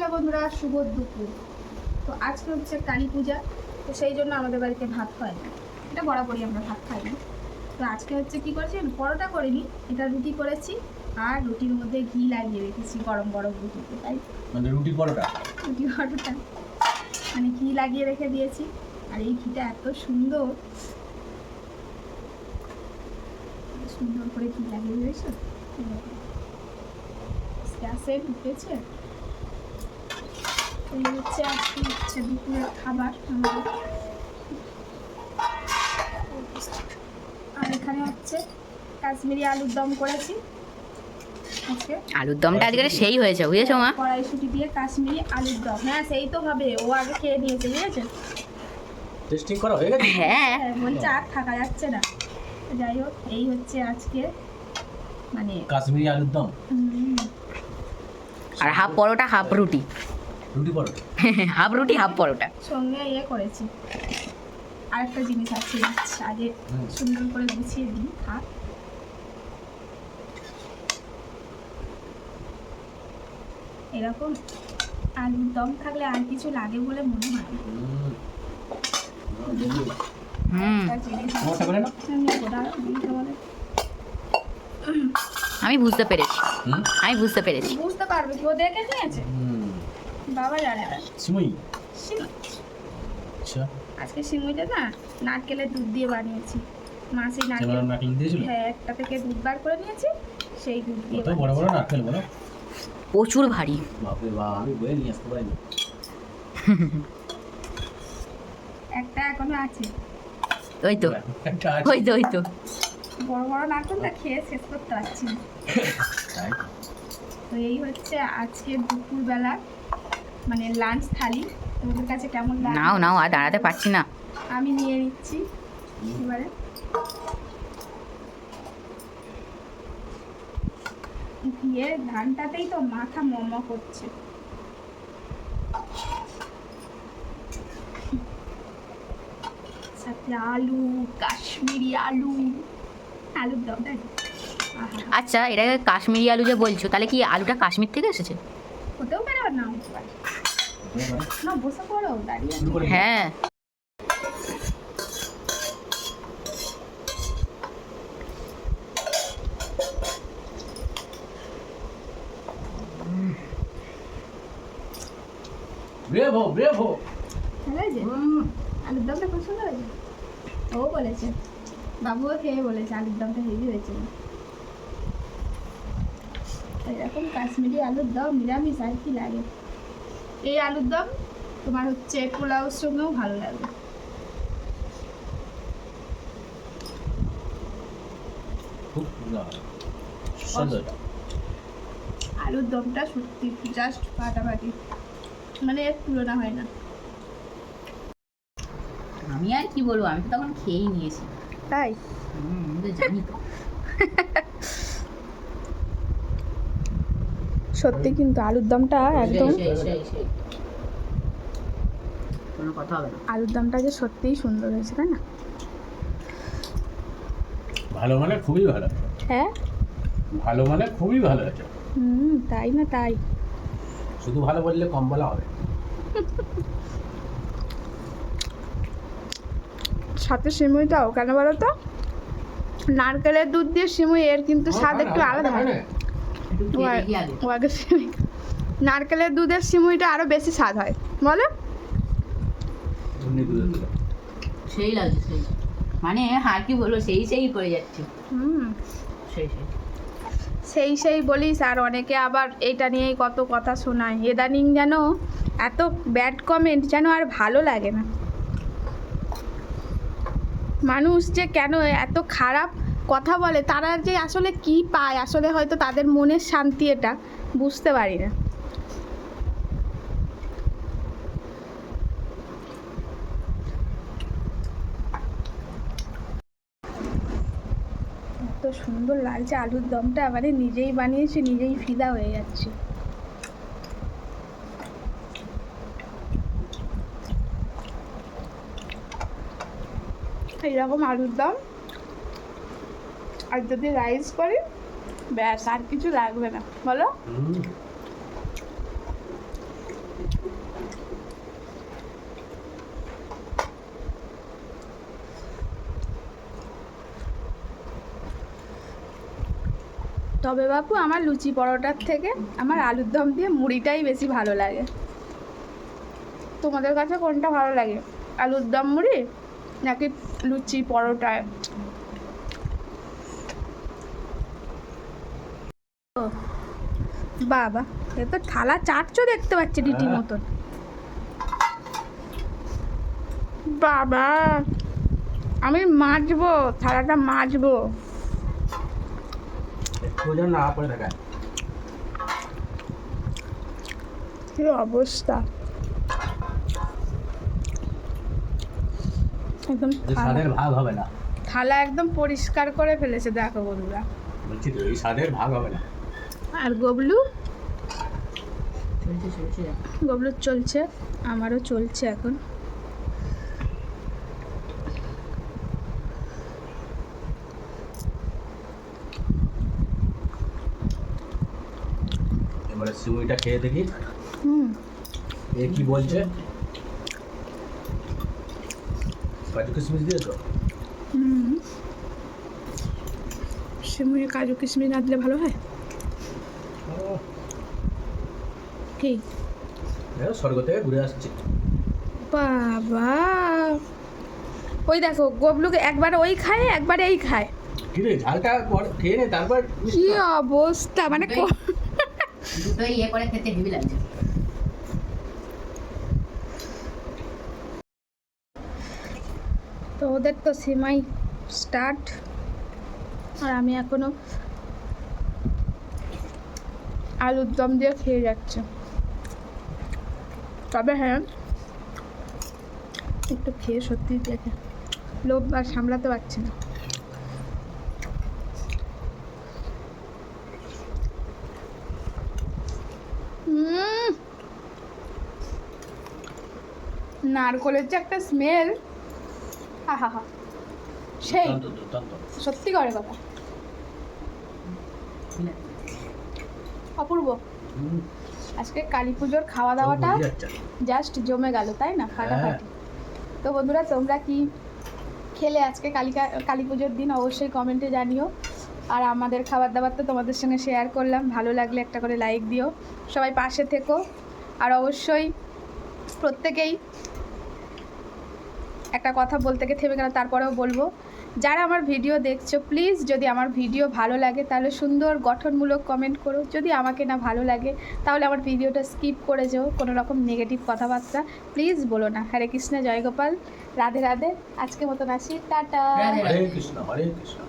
Hello বন্ধুরা শুভ দুপুর। তো আজকে হচ্ছে কালী পূজা তো সেই জন্য আমাদের বাড়িতে ভাত হয় না। এটা বরাবরই আমরা ভাত খাই না। তো আজকে হচ্ছে কি করেছি পরোটা করিনি এটা রুটি করেছি আর রুটির মধ্যে ঘি লাগিয়ে রেখেছি গরম গরম রুটিতে তাই মানে রুটি পরোটা? রুটি পরোটা। মানে ঘি লাগিয়ে রেখে দিয়েছি আর এই ঘিটা এত সুন্দর। সুন্দর করে ঘি লাগিয়ে দিয়েছ? গ্যাসে ঢুকেছে। এই হচ্ছে আজকে হচ্ছে দুপুরের খাবার। আমাদের আর এখানে হচ্ছে কাশ্মীরি আলুর দম করেছি। আজকে আলুর দমটা আজকে সেই হয়েছে বুঝেছ মা? কড়াইশুটি দিয়ে কাশ্মীরি আলুর দম। হ্যাঁ সেই তো হবে ও আগে খেয়ে নিয়েছে বুঝেছে? টেস্টিং করা হয়ে গেছে? হ্যাঁ। হ্যাঁ, বলছে আর থাকা যাচ্ছে না। যাই হোক এই হচ্ছে আজকে মানে কাশ্মীরি আলুর দম? আর হাফ পরোটা হাফ রুটি। রুটি পরোটা? হাফ রুটি হাফ পরোটা। সঙ্গে ইয়ে করেছি। আরেকটা জিনিস আছে আগে সুন্দর করে গুছিয়ে দিই থাক। এরকম আলুর দম থাকলে আর কিছু লাগে বলে মনে হয় আমি বুঝতে পেরেছি। আমি বুঝতে পেরেছি। বুঝতে পারবে কি? ও দেখে নিয়েছে? হুম। বাবা জানে না। সিমুই। সিমুই। আচ্ছা। আজকে সিমুইটা না নারকেলের দুধ দিয়ে বানিয়েছি। মাসি নারকেল নারকেল দিয়েছিল? হ্যাঁ একটা থেকে দুধ বার করে নিয়েছি সেই দুধ দিয়ে কত বড় বড় নারকেল বলো? প্রচুর ভারী। বাপরে বাপ আমি বয়ে নিয়ে আসতে পারিনি। একটা এখনও আছে। ওই তো। ওই তো ওই তো। বড় বড় নারকেলটা খেয়ে শেষ করতে পারছি না। তো এই হচ্ছে আজকে দুপুরবেলা মানে লাঞ্চ থালি। তোমাদের কাছে কেমন লাগে নাও নাও আর দাঁড়াতে পারছি না। আমি নিয়ে নিচ্ছি এবারে। দিয়ে ধানটাতেই তো মাথা মম করছে। সাথে আলু কাশ্মীরি আলু আলুর দম আচ্ছা এটা কাশ্মীরি আলু যে বলছো তাহলে কি আলুটা কাশ্মীর থেকে এসেছে? হতেও পারে নাও হতে পারে? না বসে পড়ো দাঁড়িয়ে হ্যাঁ। আলুর দমটা খুব সুন্দর হয়েছে? ও বলেছে। বাবুও খেয়ে বলেছে আলুর দমটা হেভি হয়েছে। এরকম কাশ্মীরি আলুর দম নিরামিষ আর কি লাগে। এই আলুর দম তোমার হচ্ছে পোলাওর সঙ্গেও ভালো লাগবে আলুর দমটা সত্যি জাস্ট ফাটাফাটি। মানে এর তুলনা হয় না। আমি আর কি বলব আমি তো তখন খেয়েই নিয়েছি। তাই? হুম, জানি তো। সত্যি কিন্তু আলুর দমটা একদম আলুর দমটা যে সত্যিই সুন্দর হয়েছে তাই না? ভালো মানে খুবই ভালো। হ্যাঁ? ভালো মানে খুবই ভালো আছে। হুম তাই না তাই? শুধু ভালো বললে কম বলা হবে। সাথে সিমুইটাও কেন বলো তো? নারকেলের দুধ দিয়ে সিমুই এর কিন্তু স্বাদ একটু আলাদা। হয় নারকেলের দুধের সিমুইটা আরও বেশি স্বাদ হয়। বলো। সেই লাগছে সেই মানে আর কি বলব সেই সেই করে যাচ্ছে। হুম। সেই সেই। সেই সেই বলিস আর অনেকে আবার এটা নিয়েই কত কথা শোনায়। ইদানিং যেন এত ব্যাড কমেন্ট যেন আর ভালো লাগে না। মানুষ যে কেন এত খারাপ কথা বলে, তারা যে আসলে কি পায়, আসলে হয়তো তাদের মনের শান্তি এটা বুঝতে পারি না। এত সুন্দর লাগছে, আলুর দমটা মানে নিজেই বানিয়েছি, নিজেই ফিদা হয়ে যাচ্ছে। এইরকম আলুর দম। আর যদি রাইস করি, ব্যাস, আর কিছু লাগবে না। বলো? তবে বাপু, আমার লুচি পরোটার থেকে আমার আলুর দম দিয়ে মুড়িটাই বেশি ভালো লাগে। তোমাদের কাছে কোনটা ভালো লাগে? আলুর দম মুড়ি নাকি লুচি পরোটা? বাবা এ তো থালা চাটছো দেখতে পাচ্ছি ডিটি হ্যাঁ। মতন। বাবা আমি মাজবো থালাটা মাজবো। না কি অবস্থা? একদম স্বাদের ভাগ হবে না। থালা একদম পরিষ্কার করে ফেলেছে দেখো বন্ধুরা। বলছি তো এই স্বাদের ভাগ হবে না। আর গবলু? চলছে গবলু চলছে আমারও চলছে এখন। এবারে সিমুইটা খেয়ে দেখি। হুম। এ কি বলছে? কাজু কিশমিশ দিয়েছ? হুম। সেমুয়ে কাজু কিশমিশ না দিলে ভালো হয়? কি? স্বর্গ থেকে ঘুরে আসছে। বাবা। ওই দেখো গবলুকে একবার ওই খায় একবার এই খায়। কি রে ঝালটা পরে খেয়ে নে তারপর কি অবস্থা মানে দুটোই ইয়ে করে খেতে হেভি লাগছে। তো ওদের তো সিমাই স্টার্ট আর আমি এখনও আলুর দম দিয়ে খেয়ে যাচ্ছে। তবে হ্যাঁ একটু খেয়ে সত্যি দেখে। লোভ আর সামলাতে পারছি না। নারকলের যে একটা স্মেল হা হা সেই। সত্যি করে কথা। অপূর্ব। আজকে কালী পুজোর খাওয়া দাওয়াটা জাস্ট জমে গেল তাই না? ফাটাফাটি। তো বন্ধুরা তোমরা কি খেলে আজকে কালিকা কালী পুজোর দিন? অবশ্যই কমেন্টে জানিও। আর আমাদের খাবার দাবার তো তোমাদের সঙ্গে শেয়ার করলাম। ভালো লাগলে একটা করে লাইক দিও। সবাই পাশে থেকো। আর অবশ্যই প্রত্যেকেই একটা কথা বলতে গিয়ে থেমে গেল তারপরেও বলব। যারা আমার ভিডিও দেখছ প্লিজ যদি আমার ভিডিও ভালো লাগে, তাহলে সুন্দর গঠনমূলক কমেন্ট করো। যদি আমাকে না ভালো লাগে, তাহলে আমার ভিডিওটা স্কিপ করে যাও, কোনো রকম নেগেটিভ কথাবার্তা। প্লিজ বলো না। হরে কৃষ্ণ, জয় গোপাল। রাধে রাধে। আজকে মতন আসি। Ta ta. হরে কৃষ্ণ হরে কৃষ্ণ।